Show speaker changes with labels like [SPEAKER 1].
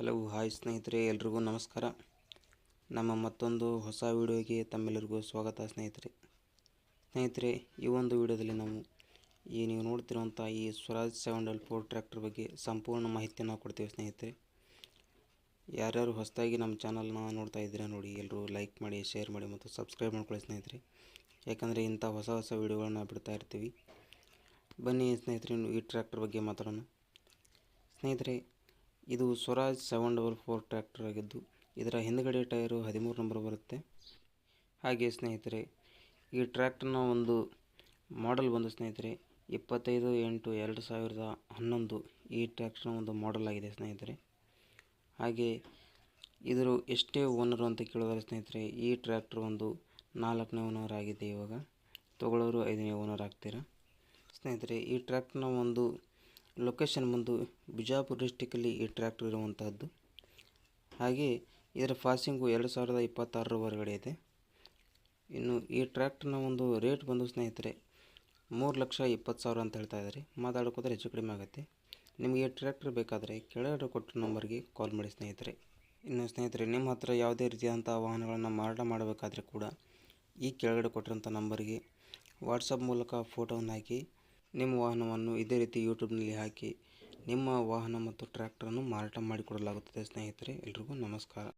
[SPEAKER 1] Hello, hi ಸ್ನೇಹಿತರೆ, ಎಲ್ರಿಗೂ ನಮಸ್ಕಾರ. ನಮ್ಮ ಮತ್ತೊಂದು ಹೊಸ ವಿಡಿಯೋಗೆ ತಮ್ಮೆಲ್ಲರಿಗೂ ಸ್ವಾಗತ ಸ್ನೇಹಿತರೆ. ಸ್ನೇಹಿತರೆ, ಈ ಒಂದು ವಿಡಿಯೋದಲ್ಲಿ ನಾವು ಈ ನೀವು ನೋಡ್ತಿರುವಂಥ ಈ Swaraj seven double four tractor ಬಗ್ಗೆ ಸಂಪೂರ್ಣ ಮಾಹಿತಿಯನ್ನು ಕೊಡ್ತೀವಿ ಸ್ನೇಹಿತರೆ. ಯಾರ್ಯಾರು ಹೊಸದಾಗಿ ನಮ್ಮ ಚಾನಲ್ನ ನೋಡ್ತಾ ಇದ್ದೀರಾ ನೋಡಿ ಎಲ್ಲರೂ ಲೈಕ್ ಮಾಡಿ, ಶೇರ್ ಮಾಡಿ ಮತ್ತು ಸಬ್ಸ್ಕ್ರೈಬ್ ಮಾಡ್ಕೊಳ್ಳಿ ಸ್ನೇಹಿತರೆ. ಯಾಕಂದರೆ ಇಂಥ ಹೊಸ ಹೊಸ ವಿಡಿಯೋಗಳನ್ನ ಬಿಡ್ತಾ ಇರ್ತೀವಿ. ಬನ್ನಿ ಸ್ನೇಹಿತರೆ, ಈ ಟ್ರ್ಯಾಕ್ಟರ್ ಬಗ್ಗೆ ಮಾತಾಡೋಣ. ಸ್ನೇಹಿತರೆ ಇದು Swaraj seven double four tractor ಆಗಿದ್ದು, ಇದರ ಹಿಂದ್ಗಡೆ ಟೈರು ಹದಿಮೂರು ನಂಬರ್ ಬರುತ್ತೆ. ಹಾಗೆ ಸ್ನೇಹಿತರೆ, ಈ ಟ್ರ್ಯಾಕ್ಟರ್ನ ಒಂದು ಮಾಡೆಲ್ ಬಂದು ಸ್ನೇಹಿತರೆ, ಇಪ್ಪತ್ತೈದು ಎಂಟು ಎರಡು ಸಾವಿರದ ಹನ್ನೊಂದು ಈ ಟ್ರ್ಯಾಕ್ಟರ್ನ ಒಂದು ಮಾಡೆಲ್ ಆಗಿದೆ ಸ್ನೇಹಿತರೆ. ಹಾಗೆ ಇದರ ಎಷ್ಟೇ ಓನರು ಅಂತ ಕೇಳಿದರೆ ಸ್ನೇಹಿತರೆ, ಈ ಟ್ರ್ಯಾಕ್ಟರ್ ಒಂದು ನಾಲ್ಕನೇ ಓನರ್ ಆಗಿದೆ ಇವಾಗ. ತೊಗೊಳ್ಳೋರು ಐದನೇ ಓನರ್ ಆಗ್ತೀರಾ? ಸ್ನೇಹಿತರೆ, ಈ ಟ್ರ್ಯಾಕ್ಟರ್ನ ಒಂದು ಲೊಕೇಶನ್ ಬಂದು ಬಿಜಾಪುರ ಡಿಸ್ಟಿಕಲ್ಲಿ ಈ ಟ್ರ್ಯಾಕ್ಟರ್ ಇರುವಂತಹದ್ದು. ಹಾಗೆ ಇದರ ಫಾಸಿಂಗು ಎರಡು ಸಾವಿರದ ಇಪ್ಪತ್ತಾರರ ಹೊರಗಡೆ ಇದೆ. ಇನ್ನು ಈ ಟ್ರ್ಯಾಕ್ಟರ್ನ ಒಂದು ರೇಟ್ ಬಂದು ಸ್ನೇಹಿತರೆ ಮೂರು ಲಕ್ಷ ಇಪ್ಪತ್ತು ಸಾವಿರ ಅಂತ ಹೇಳ್ತಾ ಇದ್ದಾರೆ. ಮಾತಾಡ್ಕೋದ್ರೆ ಹೆಚ್ಚು ಕಡಿಮೆ ಆಗುತ್ತೆ. ನಿಮಗೆ ಟ್ರ್ಯಾಕ್ಟರ್ ಬೇಕಾದರೆ ಕೆಳಗಡೆ ಕೊಟ್ಟ ನಂಬರ್ಗೆ ಕಾಲ್ ಮಾಡಿ ಸ್ನೇಹಿತರೆ. ಇನ್ನು ಸ್ನೇಹಿತರೆ, ನಿಮ್ಮ ಹತ್ರ ಯಾವುದೇ ರೀತಿಯಾದಂಥ ವಾಹನಗಳನ್ನು ಮಾರಾಟ ಮಾಡಬೇಕಾದ್ರೆ ಕೂಡ ಈ ಕೆಳಗಡೆ ಕೊಟ್ಟಿರೋಂಥ ನಂಬರ್ಗೆ ವಾಟ್ಸಪ್ ಮೂಲಕ ಫೋಟೋವನ್ನು ಹಾಕಿ ನಿಮ್ಮ ವಾಹನವನ್ನು ಇದೇ ರೀತಿ ಯೂಟ್ಯೂಬ್ನಲ್ಲಿ ಹಾಕಿ ನಿಮ್ಮ ವಾಹನ ಮತ್ತು ಟ್ರ್ಯಾಕ್ಟರನ್ನು ಮಾರಾಟ ಮಾಡಿಕೊಡಲಾಗುತ್ತದೆ ಸ್ನೇಹಿತರೆ, ಎಲ್ರಿಗೂ ನಮಸ್ಕಾರ.